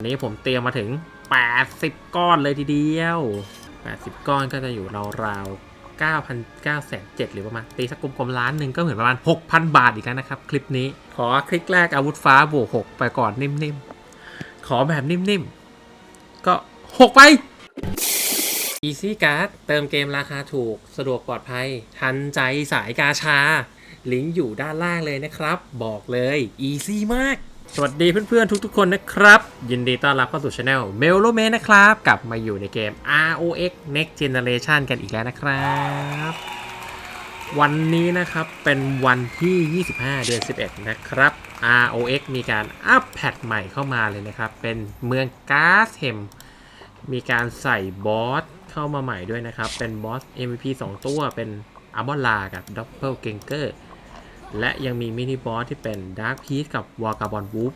ันนี้ผมเตรียมมาถึง 80 ก้อนเลยทีเดียว 80 ก้อนก็จะอยู่ราวๆ9,000 9,700หรือประมาณตีสักกลมๆล้านหนึ่งก็เหมือนประมาณ 6,000 บาทอีกแล้วนะครับ คลิปนี้ ขอคลิกแรกอาวุธฟ้าบวก 6 ไปก่อนนิ่มๆ ขอแบบนิ่มๆ ก็ 6 ไป Easy Card เติมเกมราคาถูกสะดวกปลอดภัย ทันใจสายกาชา ลิงก์อยู่ด้านล่างเลยนะครับ บอกเลย Easy มาก สวัสดีเพื่อนๆทุกๆคนนะครับ ยินดีต้อนรับเข้าสู่ช anel m e l o m a n นะครับ กลับมาอยู่ในเกม ROX Next Generation กันอีกแล้วนะครับ วันนี้นะครับเป็นวันที่ 25 เดือน 11 นะครับ ROX มีการอัปแพทใหม่เข้ามาเลยนะครับ เป็นเมืองกาสเฮมมีการใส่บอสเข้ามาใหม่ด้วยนะครับ เป็นบอส MVP 2 ตัวเป็นอัลบอลากับดับเบิลเกงเกอร์ และยังมีมินิบอสที่เป็นดาร์ p พี e กับวากาบอนวูฟ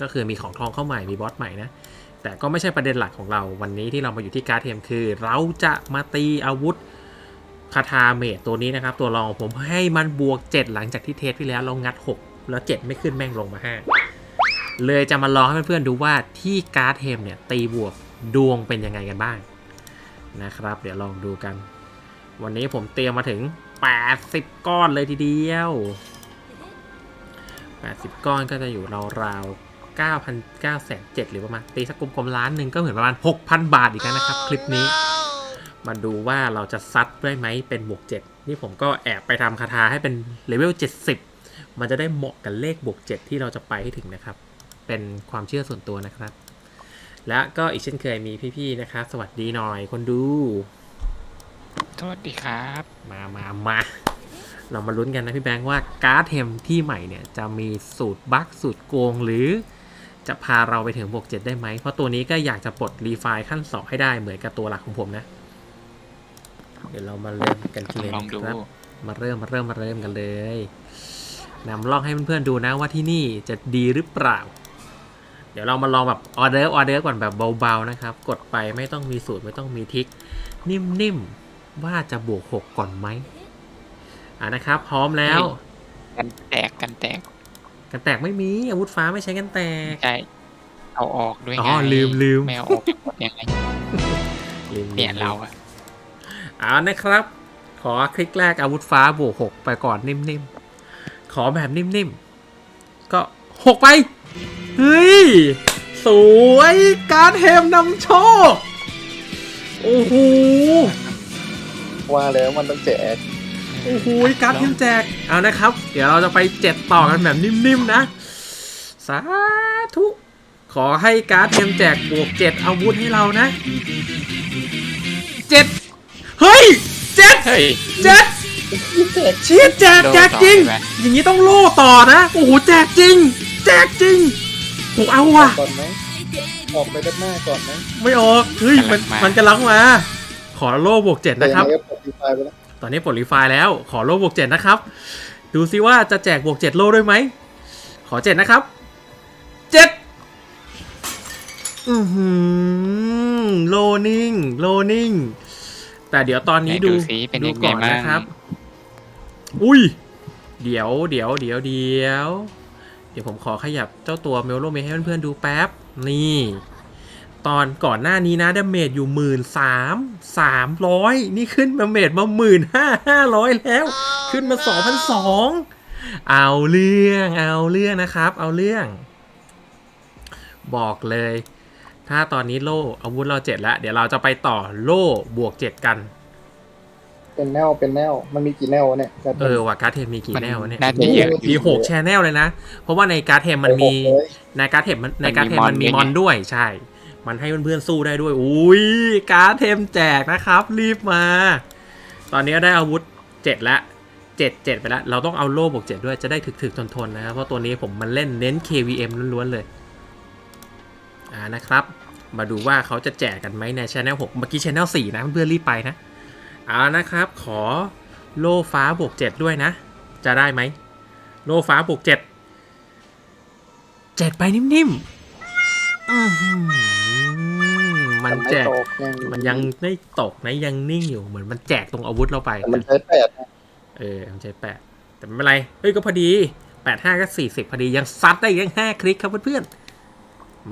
ก็คือมีของทองเข้าใหม่มีบอสใหม่นะ แต่ก็ไม่ใช่ประเด็นหลักของเราวันนี้ที่เรามาอยู่ที่การ์ดเทมคือ เราจะมาตีอาวุธคาทาเมตตัวนี้นะครับ ตัวรองของผมให้มันบวก 7 หลังจากที่เทสที่แล้วเรางัด 6 แล้ว 7 ไม่ขึ้นแม่งลงมา 5 เลยจะมาลองให้เพื่อนๆดูว่าที่การ์ดเทมเนี่ยตีบวกดวงเป็นยังไงกันบ้างนะครับ เดี๋ยวลองดูกัน วันนี้ผมเตรียมมาถึง 80 ก้อนเลยทีเดียว 80 ก้อนก็จะอยู่ราวๆ9,000 9,700หรือประมาณตีสักกลมๆล้านหนึ่งก็เหมือนประมาณ 6,000 บาทอีกแล้วนะครับ คลิปนี้ มาดูว่าเราจะซัดได้ไหมเป็นบวก7นี่ผมก็แอบไปทำคาถาให้เป็นเลเวล 70 มันจะได้เหมาะกับเลขบวก7ที่เราจะไปให้ถึงนะครับ เป็นความเชื่อส่วนตัวนะครับ และก็อีกเช่นเคยมีพี่ๆนะครับ สวัสดีหน่อยคนดู สวัสดีครับ มามามา เรามาลุ้นกันนะพี่แบงค์ว่าการ์ดเทมที่ใหม่เนี่ย จะมีสูตรบั๊กสูตรโกงหรือจะพาเราไปถึงบวก7ได้ไหม เพราะตัวนี้ก็อยากจะปลดรีไฟล์ขั้น2ให้ได้เหมือนกับตัวหลักของผมนะ เดี๋ยวเรามาเริ่มกันเลยลองดูนะครับมาเริ่มมาเริ่มมาเริ่มกันเลยนำลองให้เพื่อนๆดูนะว่าที่นี่จะดีหรือเปล่า เดี๋ยวเรามาลองแบบออเดอร์ออเดอร์ก่อนแบบเบาๆนะครับ กดไปไม่ต้องมีสูตรไม่ต้องมีทิก นิ่มๆ ว่าจะบวก6ก่อนไหมอ่านะครับ พร้อมแล้ว กันแตกกันแตกกันแตกไม่มีอาวุธฟ้าไม่ใช้กันแตกใช่เอาออกด้วยอ๋ไงอลืมลืมแมวออกหมดยังไงลืมเนี่ยเราอะเอานะครับ ขอคลิกแรกอาวุธฟ้าบวก6ไปก่อนนิ่มๆ ขอแบบนิ่มๆ ก็6ไป เฮ้ย สวย การดเฮมนำโชค โอ้โห ว่าแล้วมันต้องแจกโอ้โหการ์ดเทียมแจกเอานะครับ เดี๋ยวเราจะไปเจ็ดต่อกันแบบนิ่มๆนะ สาธุ ขอให้การ์ดเทียมแจกบวกเจ็ดอาวุธให้เรานะเจ็ดเฮ้ยเจ็ดเฮ้ยเจ็ดเชียแจกโดนแจกจริงต่อใช่ไหมอย่างนี้ต้องโล่ต่อนะโอ้โหแจกจริง แจกจริงผมเอาว่ะก่อนไหมออกไปด้านหน้าก่อนไหมไม่ออกเฮ้ยมันมันกำลังมาขอโล่บวกเจ็ดนะครับ แต่ยังไงก็ปลดดีไฟล์ไปแล้วตอนนี้ปลดรีไฟล์แล้ว ขอโล่บวกเจ็ดนะครับ ดูซิว่าจะแจกบวกเจ็ดโล่ด้วยไหม ขอเจ็ดนะครับเจ็ดอือหือโลนิ่ง โลนิ่ง แต่เดี๋ยวตอนนี้ไหนดูดูสิเป็นดูยังไงก่อนบ้าง นะครับ อุ้ย เดี๋ยวเดี๋ยวเดี๋ยวเดี๋ยว เดี๋ยวผมขอขยับเจ้าตัวเมลโลเมให้เพื่อนๆดูแป๊บ นี่ ตอนก่อนหน้านี้นะดาเมจอยู่หมื่นสามสามร้อยนี่ขึ้นมาเมจมาหมื่นห้าห้าร้อยแล้ว ขึ้นมาสองพันสองเอาเรื่องเอาเรื่องนะครับ เอาเรื่อง บอกเลย ถ้าตอนนี้โล่อาวุธเราเจ็ดแล้ว เดี๋ยวเราจะไปต่อโล่บวกเจ็ดกัน เป็นแนวเป็นแนวมันมีกี่แนววะเนี่ยจะเออว่ะการ์ดเทมมีกี่แนววะเนี่ยน่าจะเยอะ มีหกแชนแนลเลยนะ เพราะว่าในการ์ดเทมมันมีเลยในการ์ดเทมมันในการ์ดเทมมัมันนมีมีมมออนนด้วยใช่ มันให้เพื่อนๆสู้ได้ด้วย อุ้ยการ์ดเทมแจกนะครับ รีบมา ตอนนี้ได้อาวุธเจ็ดละเจ็ดเจ็ดไปแล้ว เราต้องเอาโล่บวกเจ็ดด้วยจะได้ถึกๆทนๆนะครับ เพราะตัวนี้ผมมันเล่นเน้น KVM ล้วนๆเลย อ่านะครับ มาดูว่าเขาจะแจกกันไหมในช anel 6 เมื่อกี้ช anel 4 นะเพื่อนๆรีบไปนะเอานะครับ ขอโล่ฟ้าบวกเจ็ดด้วยนะ จะได้ไหม โล่ฟ้าบวกเจ็ดเจ็ดไปนิ่มๆ อื้อหือ มันแจกไม่ตยังมันยังไม่ตกนะยังนิ่งอยู่เหมือนมันแจกตรงอาวุธเราไปแต่มันใช้แปดนะเออมันใช้แปดแต่ไม่เป็นไรเฮ้ยก็พอดีแปดห้าก็สี่สิบพอดียังซัดได้อีกยังห้าคลิกครับเพื่อน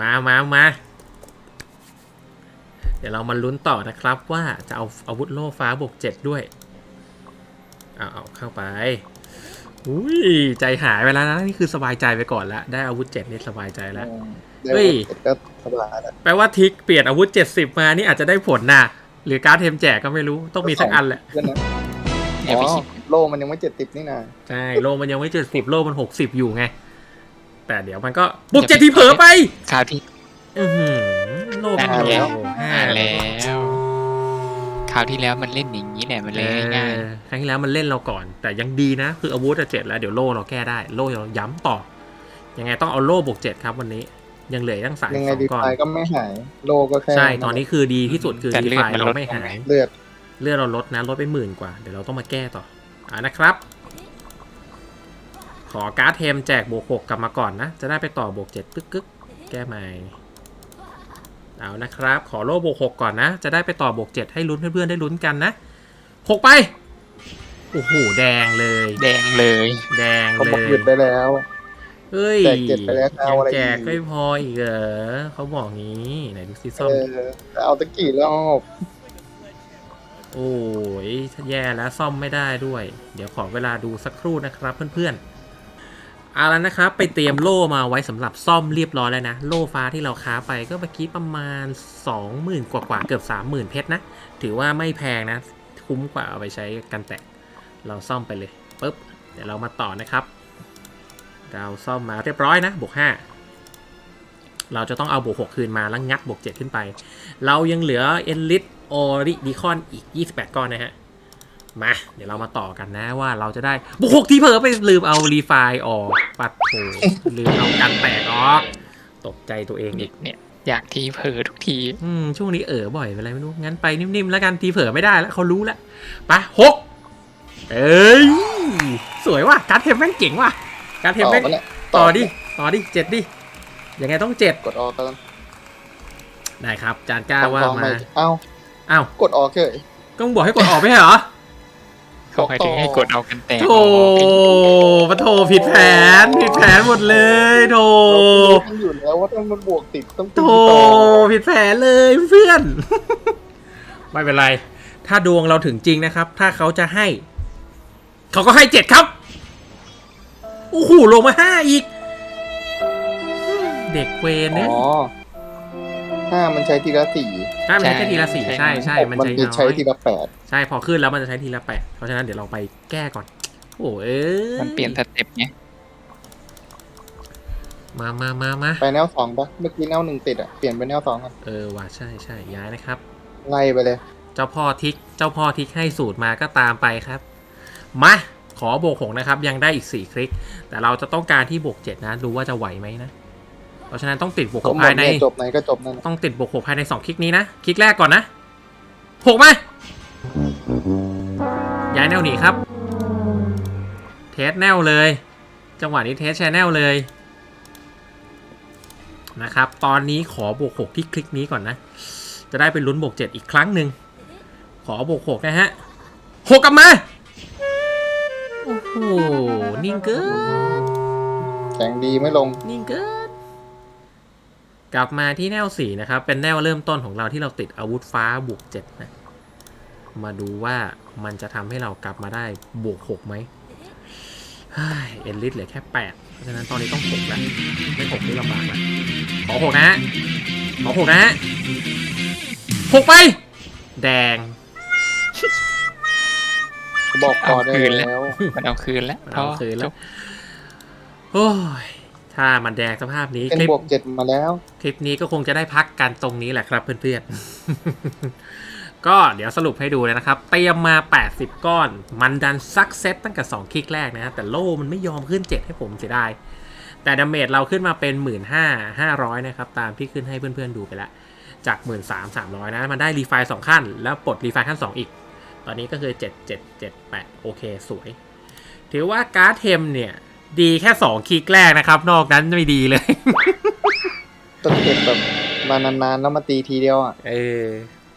มามามาเดี๋ยวเรามาลุ้นต่อนะครับว่าจะเอาอาวุธโล่ฟ้าบวกเจ็ดด้วยเอาเอาเข้าไป อุ้ยใจหายไปแล้วนะนี่คือสบายใจไปก่อนแล้วได้อาวุธเจ็ดนี่สบายใจแล้ว ได้เฮ้ย เสร็จก็สบายแล้ว แปลว่าทิกเปลี่ยนอาวุธ70มานี่อาจจะได้ผลนะหรือการ์ดเทมแจกก็ไม่รู้ต้องมีสักอันแหละ เพื่อนนะอย่าอ๋ไปอคิด โลมันยังไม่เจ็ดติดนี่นะใช่โลมันยังไม่70โลมัน60อยู่ไง แต่เดี๋ยวมันก็บวกเจ็ดทีเผลอไป คราวที่ อือหือโลมันได้แล้ว ห้าอ่าแล้ว คราวที่แล้วมันเล่นอย่างนี้แหละมันเลยง่ายเออครั้งที่แล้วมันเล่นเราก่อน แต่ยังดีนะ คืออาวุธอะเจ็ดแล้วเดี๋ยวโล่เราแก้ได้ โล่เราย้ำต่อ ยังไงต้องเอาโล่บวกเจ็ดครับวันนี้ ยังเหลือตั้งสายยังไงสองดีก้อนไฟก็ไม่หาย โลก็แค่ ใช่ ตอนนี้คือดีที่สุดคือแต่ดีเลือไฟดมันเราลดไม่ลงหาย เลือด เลือดเราลดนะลดไปหมื่นกว่า เดี๋ยวเราต้องมาแก้ต่ออ่านะครับ ขอการ์ดเทมแจกบวกหกกลับมาก่อนนะ จะได้ไปต่อบวกเจ็ดปึ๊กกึกแก้ใหม่ เอานะครับ ขอโล่บวกหกก่อนนะ จะได้ไปต่อบวกเจ็ดให้ลุ้นเพื่อนๆได้ลุ้นกันนะหกไป โอ้โห แดงเลยๆแดงเลย แดงเขาเลบอกยหยุดได้แล้ว เฮ้ยแจกเจ็ดไปแล้วจะเอาอะไรยังแจกอีกไม่พออีกเหรอเขาบอกงี้ ไหนดูซิเอส้มอจะเอาตะกี้รอบโอ้ยแย่แล้วซ่อมไม่ได้ด้วย เดี๋ยวขอเวลาดูสักครู่นะครับเพื่อนๆ เอาแล้วนะครับ ไปเตรียมโล่มาไว้สำหรับซ่อมเรียบร้อยแล้วนะ โล่ฟ้าที่เราค้าไปก็เมื่อกี้ประมาณ 20,000 กว่าๆเกือบ 30,000 เพชรนะ ถือว่าไม่แพงนะ คุ้มกว่าเอาไปใช้กันแตะเราซ่อมไปเลยปุ๊บเดี๋ยวเรามาต่อนะครับ เราซ่อมมาเรียบร้อยนะบวก5เราจะต้องเอาบวก6คืนมาแล้วงัดบวก7ขึ้นไป เรายังเหลือเอนลิทออริดิคอนอีก 28 ก้อนนะฮะ มา เดี๋ยวเรามาต่อกันนะว่าเราจะได้บวก6ที่เผลอไปลืมเอารีไฟล์ออก ปัดโถลืมเอากันแตกออก ตกใจตัวเองอีกเนี่ย อยากทีเผลอทุกทีอืมช่วงนี้เออบ่อยเป็นไรไม่รู้ งั้นไปนิ่มๆแล้วกันทีเผลอไม่ได้แล้วเขารู้แล้วไปะหกเอ้ยสวยว่ะการดเทมแม่งเจ๋งว่ะการดเทมต่อแม่งไปแล้วต่อดิต่อดิเจ็ดดิยังไงต้องเจ็ดกดออกตอนได้ครับ จานก้าว่าทองมาไปเอ้าอ้าวกดออกเฉยก็มึงบอกให้กดออกไม่ใช่เหรอ เขาไปถึงให้กดเอากันแตกโธ่ปะโถผิดแผนผิดแผนหมดเลยโธ่มันอยู่แล้วว่าต้องมันบวกติดต้องตีโธ่ต่อผิดแผนเลยเพื่อน ไม่เป็นไร ถ้าดวงเราถึงจริงนะครับ ถ้าเขาจะให้ เขาก็ให้เจ็ดครับโอ้โหลงมาห้าอีก เด็กเวนเนี่ย อ๋อ ห้ามันใช้ทีละสี่ใช่มันใช้แค่ทีละสี่ใช่ใช่มันมันใช้จะน้ใช้อยทีละแปดใช่พอขึ้นแล้วมันจะใช้ทีละแปดเพราะฉะนั้นเดี๋ยวเราไปแก้ก่อน โอ้เอ้ยมันเปลี่ยนสเต็ปไงมามามามาไปแนวสองปะเมื่อกี้แนวหนึ่งติดอะเปลี่ยนไปแนวสองกันเออว่ะใช่ใช่ย้ายนะครับ ไล่ไปเลย เจ้าพ่อทิกเจ้าพ่อทิกให้สูตรมาก็ตามไปครับ มาขอบวกหกนะครับ ยังได้อีก4คลิก แต่เราจะต้องการที่บวก7นะดูว่าจะไหวไหมนะ เพราะฉะนั้นต้องติดบวกหก็กหมภาดยในเนี่ยจบไหนก็จบนั่นน่ะต้องติดบวกหกภายใน2คลิกนี้นะ คลิกแรกก่อนนะหกมาย้ายแนวหนีครับ เทสแนวเลย จังหวะนี้เทสแชแนลเลยนะครับ ตอนนี้ขอบวกหกที่คลิกนี้ก่อนนะ จะได้เป็นลุ้นบวกเจ็ดอีกครั้งหนึ่ง ขอบวกหกนะฮะหกกลับมา โอ้โห นิ่งเกินแข็งดีไม่ลง นิ่งเกิน กลับมาที่แนวสี่นะครับ เป็นแนวเริ่มต้นของเราที่เราติดอาวุธฟ้าบวกเจ็ดนะ มาดูว่ามันจะทำให้เรากลับมาได้บวกหกไหมเฮ้ยเอ็นลิสเหลือแค่แปดเพราะฉะนั้นตอนนี้ต้องหกแล้วไม่หกนี่ลำบากแล้วขอหกนะฮะขอหกนะฮะหกไป แดง บอกพอได้แล้วมันเอาคืนแล้วมันเอาคืนแล้วจบโอ้ย ถ้ามันแดงสภาพนี้เป็นคลิปบวกเจ็ดมาแล้ว คลิปนี้ก็คงจะได้พักกันตรงนี้แหละครับเพื่อนๆ ก็เดี๋ยวสรุปให้ดูเลยนะครับ เตรียมมา 80 ก้อน มันดันซักเซตตั้งแต่ 2 คลิกแรกนะ แต่โล่มันไม่ยอมขึ้น 7 ให้ผมเสียดาย แต่ดาเมจเราขึ้นมาเป็น 1 5 5 0 0 นะครับ ตามที่ขึ้นให้เพื่อนๆดูไปแล้ว จาก 1 3 3 0 0 นะ มันได้รีไฟล์2ขั้น แล้วปลดรีไฟล์ขั้น 2 อีก ตอนนี้ก็คือ 7 7 7 8 โอเค สวย ถือว่าการ์ดเทมเนี่ย ดีแค่2คลิกแรกนะครับ นอกนั้นไม่ดีเลย ต้องเก็บแบบมานานๆแล้วมาตีทีเดียวอะ เออ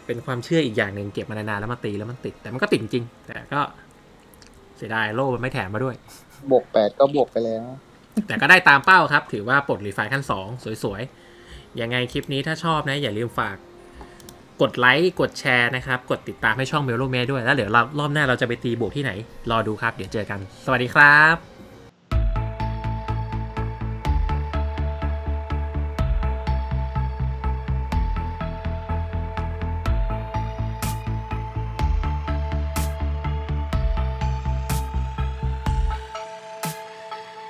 เป็นความเชื่ออีกอย่างหนึ่งเก็บมานานๆแล้วมาตีแล้วมันติด แต่มันก็ติดจริง แต่ก็ เสียดายโล่มันไม่แถมมาด้วย บวกแปดก็บวกไปแล้ว แต่ก็ได้ตามเป้าครับ ถือว่าปลดรีไฟล์ขั้น2สวยยังไงคลิปนี้ถ้าชอบนะ อย่าลืมฝากกดไลค์กดแชร์นะครับ กดติดตามให้ช่องเมลโลเมด้วย แล้วเดี๋ยวเรารอบหน้าเราจะไปตีบวกที่ไหน รอดูครับ เดี๋ยวเจอกัน สวัสดีครับ